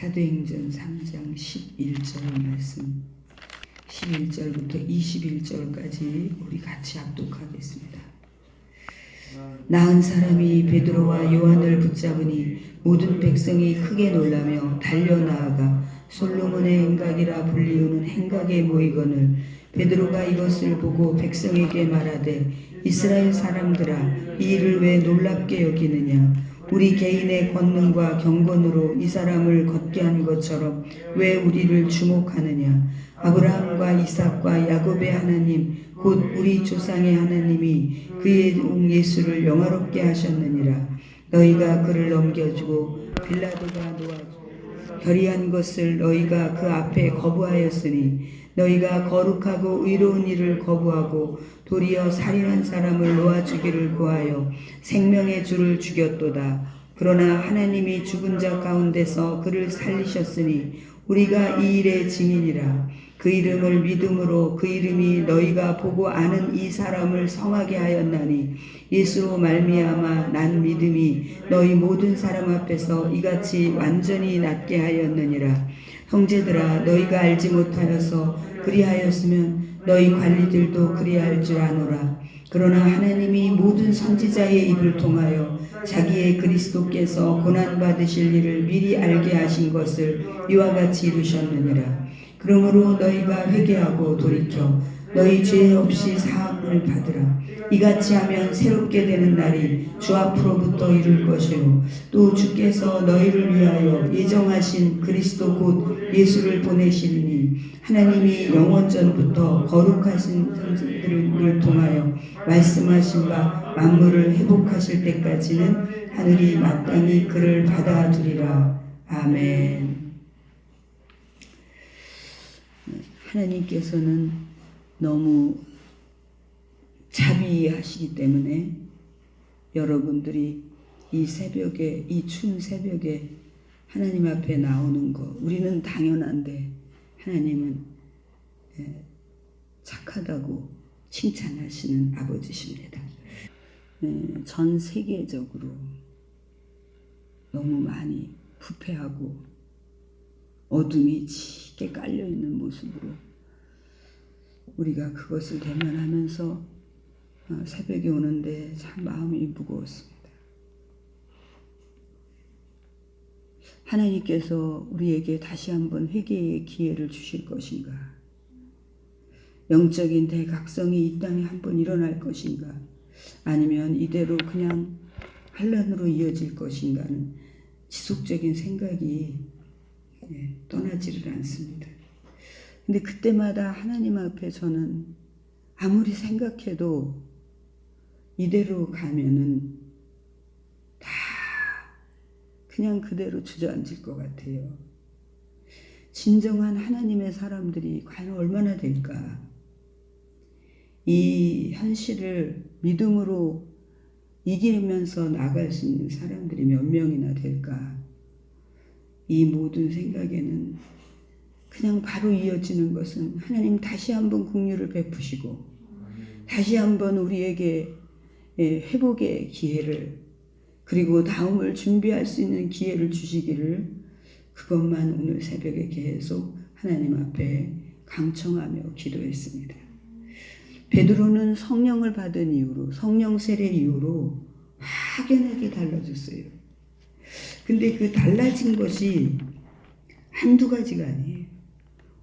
사도행전 3장 11절 말씀 11절부터 21절까지 우리 같이 합독하겠습니다. 나은 사람이 베드로와 요한을 붙잡으니 모든 백성이 크게 놀라며 달려나아가 솔로몬의 행각이라 불리우는 행각에 모이거늘 베드로가 이것을 보고 백성에게 말하되 이스라엘 사람들아 이 일을 왜 놀랍게 여기느냐 우리 개인의 권능과 경건으로 이 사람을 걷게 한 것처럼 왜 우리를 주목하느냐? 아브라함과 이삭과 야곱의 하나님 곧 우리 조상의 하나님이 그의 종 예수를 영화롭게 하셨느니라. 너희가 그를 넘겨주고 빌라도가 놓아주고 결의한 것을 너희가 그 앞에 거부하였으니 너희가 거룩하고 의로운 일을 거부하고 도리어 살인한 사람을 놓아 주기를 구하여 생명의 주를 죽였도다. 그러나 하나님이 죽은 자 가운데서 그를 살리셨으니 우리가 이 일의 증인이라. 그 이름을 믿음으로 그 이름이 너희가 보고 아는 이 사람을 성하게 하였나니 예수로 말미암아 난 믿음이 너희 모든 사람 앞에서 이같이 완전히 낫게 하였느니라. 형제들아 너희가 알지 못하여서 그리하였으면 너희 관리들도 그리할 줄 아노라. 그러나 하나님이 모든 선지자의 입을 통하여 자기의 그리스도께서 고난 받으실 일을 미리 알게 하신 것을 이와 같이 이루셨느니라. 그러므로 너희가 회개하고 돌이켜 너희 죄 없이 사함을 받으라. 이같이 하면 새롭게 되는 날이 주 앞으로부터 이룰 것이요 또 주께서 너희를 위하여 예정하신 그리스도 곧 예수를 보내시리니 하나님이 영원 전부터 거룩하신 선지들을 통하여 말씀하신 바 만물을 회복하실 때까지는 하늘이 마땅히 그를 받아들이라 아멘. 하나님께서는 너무 자비하시기 때문에 여러분들이 이 새벽에 이 추운 새벽에 하나님 앞에 나오는 거 우리는 당연한데 하나님은 예, 착하다고 칭찬하시는 아버지십니다. 예, 전 세계적으로 너무 많이 부패하고 어둠이 짙게 깔려 있는 모습으로 우리가 그것을 대면하면서 어, 새벽에 오는데 참 마음이 무거웠습니다. 하나님께서 우리에게 다시 한번 회개의 기회를 주실 것인가? 영적인 대각성이 이 땅에 한번 일어날 것인가? 아니면 이대로 그냥 환란으로 이어질 것인가는 지속적인 생각이 예, 떠나지를 않습니다. 근데 그때마다 하나님 앞에 저는 아무리 생각해도 이대로 가면은 다 그냥 그대로 주저앉을 것 같아요. 진정한 하나님의 사람들이 과연 얼마나 될까? 이 현실을 믿음으로 이기면서 나갈 수 있는 사람들이 몇 명이나 될까? 이 모든 생각에는 그냥 바로 이어지는 것은 하나님 다시 한번 국류를 베푸시고 다시 한번 우리에게 예, 회복의 기회를 그리고 다음을 준비할 수 있는 기회를 주시기를 그것만 오늘 새벽에 계속 하나님 앞에 강청하며 기도했습니다. 베드로는 성령을 받은 이후로 성령 세례 이후로 확연하게 달라졌어요. 근데 그 달라진 것이 한두 가지가 아니에요.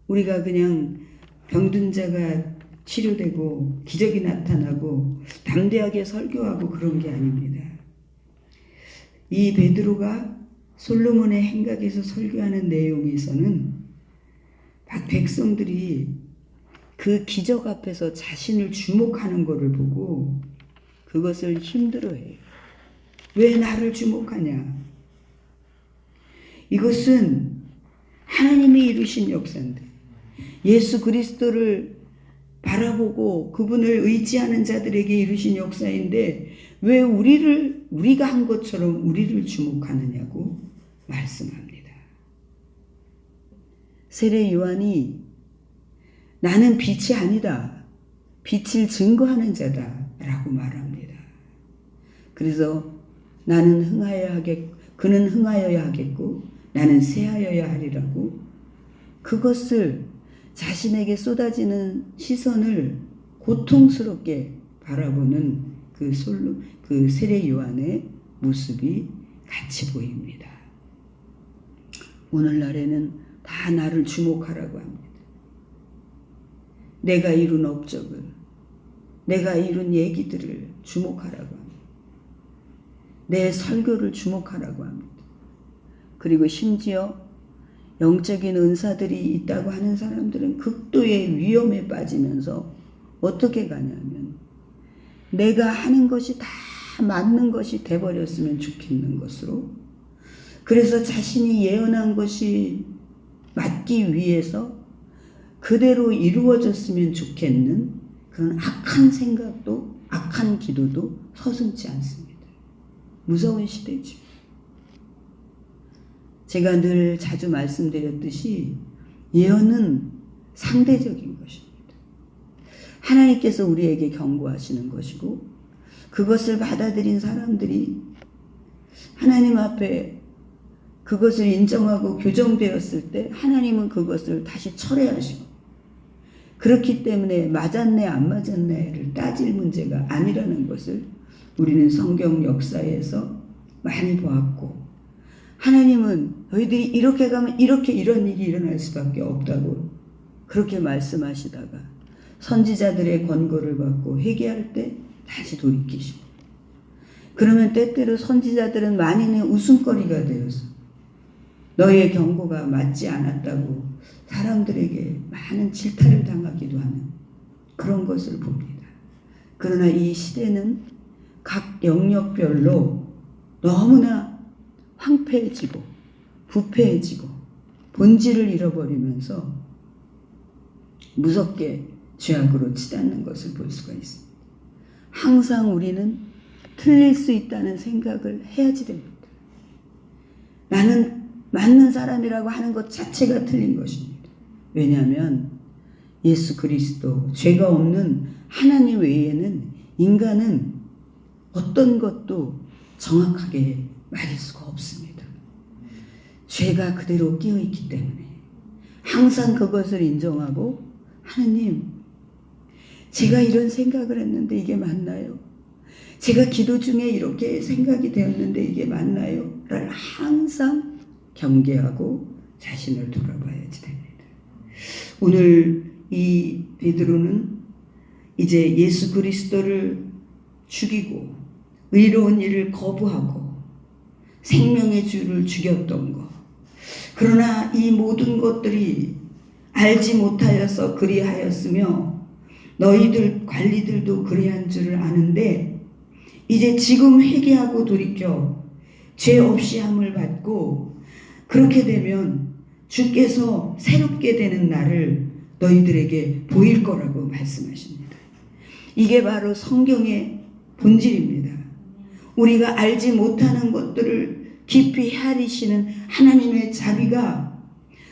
우리가 그냥 병든 자가 치료되고 기적이 나타나고 담대하게 설교하고 그런 게 아닙니다. 이 베드로가 솔로몬의 행각에서 설교하는 내용에서는 막 백성들이 그 기적 앞에서 자신을 주목하는 것을 보고 그것을 힘들어해요. 왜 나를 주목하냐? 이것은 하나님이 이루신 역사인데 예수 그리스도를 바라보고 그분을 의지하는 자들에게 이루신 역사인데 왜 우리를 우리가 한 것처럼 우리를 주목하느냐고 말씀합니다. 세례 요한이 나는 빛이 아니다. 빛을 증거하는 자다 라고 말합니다. 그래서 나는 흥하여야 하겠 그는 흥하여야 하겠고 나는 새하여야 하리라고 그것을 자신에게 쏟아지는 시선을 고통스럽게 바라보는 그 솔로 그 세례 요한의 모습이 같이 보입니다. 오늘날에는 다 나를 주목하라고 합니다. 내가 이룬 업적을, 내가 이룬 얘기들을 주목하라고 합니다. 내 설교를 주목하라고 합니다. 그리고 심지어 영적인 은사들이 있다고 하는 사람들은 극도의 위험에 빠지면서 어떻게 가냐면 내가 하는 것이 다 맞는 것이 돼버렸으면 좋겠는 것으로 그래서 자신이 예언한 것이 맞기 위해서 그대로 이루어졌으면 좋겠는 그런 악한 생각도 악한 기도도 서슴지 않습니다. 무서운 시대죠. 제가 늘 자주 말씀드렸듯이 예언은 상대적인 것입니다. 하나님께서 우리에게 경고하시는 것이고 그것을 받아들인 사람들이 하나님 앞에 그것을 인정하고 교정되었을 때 하나님은 그것을 다시 철회하시고 그렇기 때문에 맞았네 안 맞았네를 따질 문제가 아니라는 것을 우리는 성경 역사에서 많이 보았고 하나님은 너희들이 이렇게 가면 이렇게 이런 일이 일어날 수밖에 없다고 그렇게 말씀하시다가 선지자들의 권고를 받고 회개할 때 다시 돌이키시고 그러면 때때로 선지자들은 만인의 웃음거리가 되어서 너희의 경고가 맞지 않았다고 사람들에게 많은 질타를 당하기도 하는 그런 것을 봅니다. 그러나 이 시대는 각 영역별로 너무나 황폐해지고 부패해지고 본질을 잃어버리면서 무섭게 죄악으로 치닫는 것을 볼 수가 있습니다. 항상 우리는 틀릴 수 있다는 생각을 해야지 됩니다. 나는 맞는 사람이라고 하는 것 자체가 틀린 것입니다. 왜냐하면 예수 그리스도, 죄가 없는 하나님 외에는 인간은 어떤 것도 정확하게 말할 수가 없습니다. 죄가 그대로 끼어 있기 때문에 항상 그것을 인정하고 하나님, 제가 이런 생각을 했는데 이게 맞나요? 제가 기도 중에 이렇게 생각이 되었는데 이게 맞나요? 를 항상 경계하고 자신을 돌아봐야지 됩니다. 오늘 이 베드로는 이제 예수 그리스도를 죽이고 의로운 일을 거부하고 생명의 주를 죽였던 것. 그러나 이 모든 것들이 알지 못하여서 그리하였으며 너희들 관리들도 그리한 줄을 아는데 이제 지금 회개하고 돌이켜 죄 없이 함을 받고 그렇게 되면 주께서 새롭게 되는 날을 너희들에게 보일 거라고 말씀하십니다. 이게 바로 성경의 본질입니다. 우리가 알지 못하는 것들을 깊이 헤아리시는 하나님의 자비가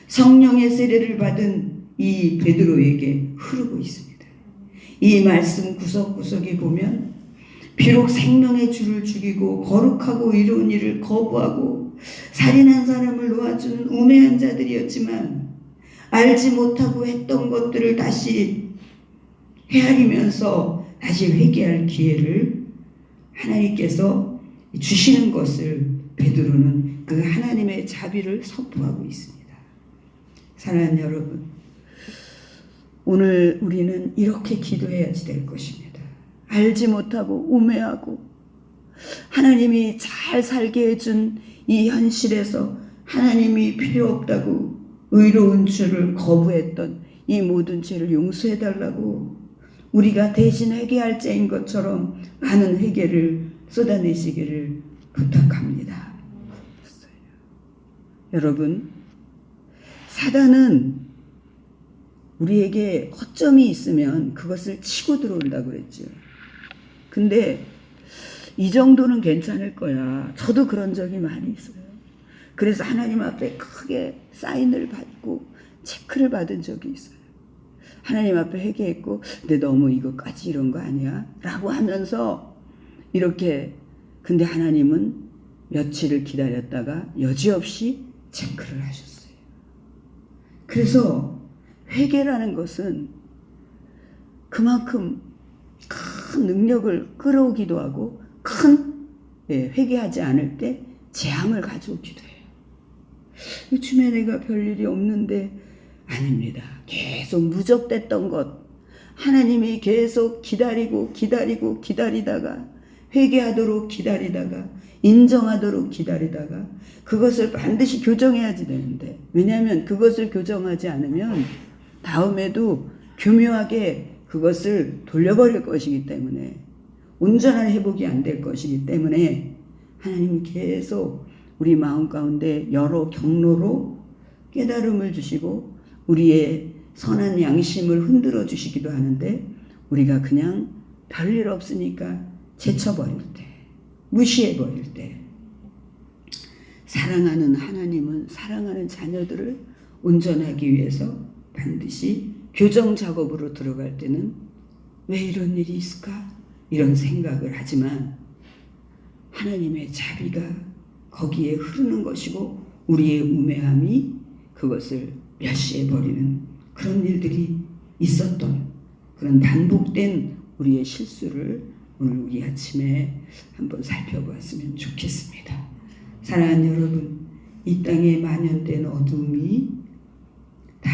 성령의 세례를 받은 이 베드로에게 흐르고 있습니다. 이 말씀 구석구석에 보면 비록 생명의 주를 죽이고 거룩하고 이로운 일을 거부하고 살인한 사람을 놓아주는 우매한 자들이었지만 알지 못하고 했던 것들을 다시 헤아리면서 다시 회개할 기회를 하나님께서 주시는 것을 베드로는 그 하나님의 자비를 선포하고 있습니다. 사랑하는 여러분, 오늘 우리는 이렇게 기도해야지 될 것입니다. 알지 못하고 우매하고 하나님이 잘 살게 해준 이 현실에서 하나님이 필요 없다고 의로운 주를 거부했던 이 모든 죄를 용서해 달라고 우리가 대신 회개할 자인 것처럼 많은 회개를 쏟아내시기를 부탁합니다. 여러분, 사단은 우리에게 허점이 있으면 그것을 치고 들어온다고 그랬죠. 근데 이 정도는 괜찮을 거야. 저도 그런 적이 많이 있어요. 그래서 하나님 앞에 크게 사인을 받고 체크를 받은 적이 있어요. 하나님 앞에 회개했고, 근데 너무 이거까지 이런 거 아니야? 라고 하면서 이렇게, 근데 하나님은 며칠을 기다렸다가 여지없이 체크를 하셨어요. 그래서 회개라는 것은 그만큼 큰 능력을 끌어오기도 하고 큰 예, 회개하지 않을 때 재앙을 가져오기도 해요. 요즘에 내가 별일이 없는데 아닙니다. 계속 누적됐던 것 하나님이 계속 기다리고 기다리고 기다리다가 회개하도록 기다리다가 인정하도록 기다리다가 그것을 반드시 교정해야지 되는데 왜냐하면 그것을 교정하지 않으면 다음에도 교묘하게 그것을 돌려버릴 것이기 때문에 온전한 회복이 안 될 것이기 때문에 하나님이 계속 우리 마음 가운데 여러 경로로 깨달음을 주시고 우리의 선한 양심을 흔들어 주시기도 하는데 우리가 그냥 별일 없으니까 제쳐버릴 때, 무시해 버릴 때 사랑하는 하나님은 사랑하는 자녀들을 온전하기 위해서 반드시 교정 작업으로 들어갈 때는 왜 이런 일이 있을까? 이런 생각을 하지만 하나님의 자비가 거기에 흐르는 것이고 우리의 우매함이 그것을 멸시해 버리는 그런 일들이 있었던 그런 반복된 우리의 실수를 오늘 우리 아침에 한번 살펴보았으면 좋겠습니다. 사랑하는 여러분, 이 땅에 만연된 어둠이 다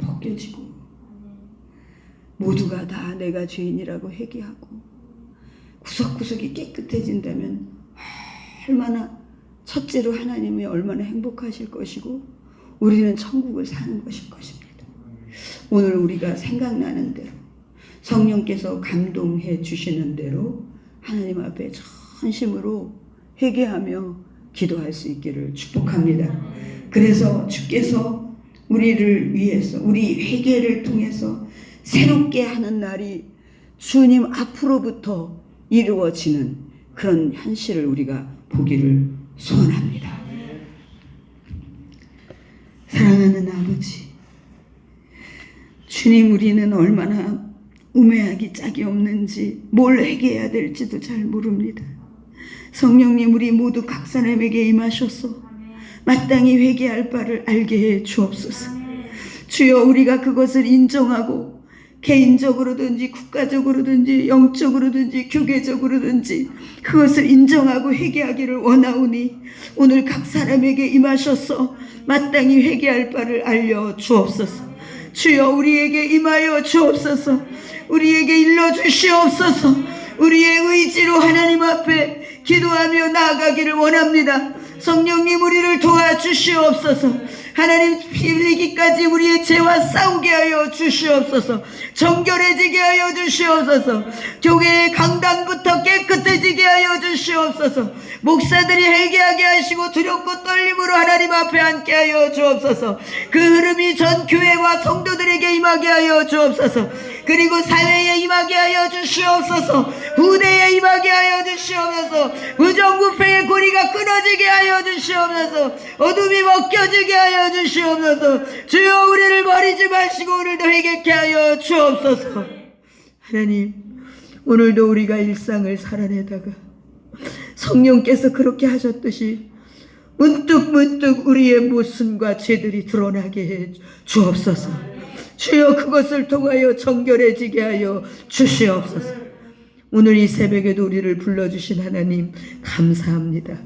벗겨지고 모두가 다 내가 죄인이라고 회개하고 구석구석이 깨끗해진다면 얼마나 첫째로 하나님이 얼마나 행복하실 것이고 우리는 천국을 사는 것일 것입니다. 오늘 우리가 생각나는 대로 성령께서 감동해 주시는 대로 하나님 앞에 전심으로 회개하며 기도할 수 있기를 축복합니다. 그래서 주께서 우리를 위해서 우리 회개를 통해서 새롭게 하는 날이 주님 앞으로부터 이루어지는 그런 현실을 우리가 보기를 소원합니다. 사랑하는 아버지, 주님 우리는 얼마나 우매하기 짝이 없는지 뭘 회개해야 될지도 잘 모릅니다. 성령님 우리 모두 각 사람에게 임하셔서 마땅히 회개할 바를 알게 해 주옵소서. 주여 우리가 그것을 인정하고 개인적으로든지 국가적으로든지 영적으로든지 교계적으로든지 그것을 인정하고 회개하기를 원하오니 오늘 각 사람에게 임하셔서 마땅히 회개할 바를 알려 주옵소서. 주여 우리에게 임하여 주옵소서. 우리에게 일러 주시옵소서. 우리의 의지로 하나님 앞에 기도하며 나아가기를 원합니다. 성령님 우리를 도와주시옵소서. 하나님 피 흘리기까지 우리의 죄와 싸우게 하여 주시옵소서. 정결해지게 하여 주시옵소서. 교회의 강단부터 깨끗해지게 하여 주시옵소서. 목사들이 회개하게 하시고 두렵고 떨림으로 하나님 앞에 앉게 하여 주옵소서. 그 흐름이 전 교회와 성도들에게 임하게 하여 주옵소서. 그리고 사회에 임하게 하여 주시옵소서. 후대에 임하게 하여 주시옵소서. 부정부패의 고리가 끊어지게 하여 주시옵소서. 어둠이 벗겨지게 하여 주시옵소서. 주여 우리를 버리지 마시고 오늘도 회개케 하여 주옵소서. 하나님 오늘도 우리가 일상을 살아내다가 성령께서 그렇게 하셨듯이 문득 문득 우리의 모순과 죄들이 드러나게 해 주옵소서. 주여 그것을 통하여 정결해지게 하여 주시옵소서. 오늘 이 새벽에도 우리를 불러주신 하나님 감사합니다.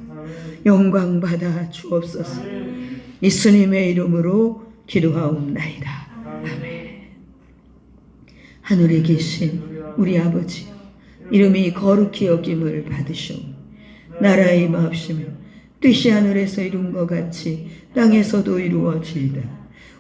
영광 받아 주옵소서. 예수님의 이름으로 기도하옵나이다. 아멘. 하늘에 계신 우리 아버지 이름이 거룩히 여김을 받으시오. 나라의 임하옵시며 뜻이 하늘에서 이룬 것 같이 땅에서도 이루어지이다.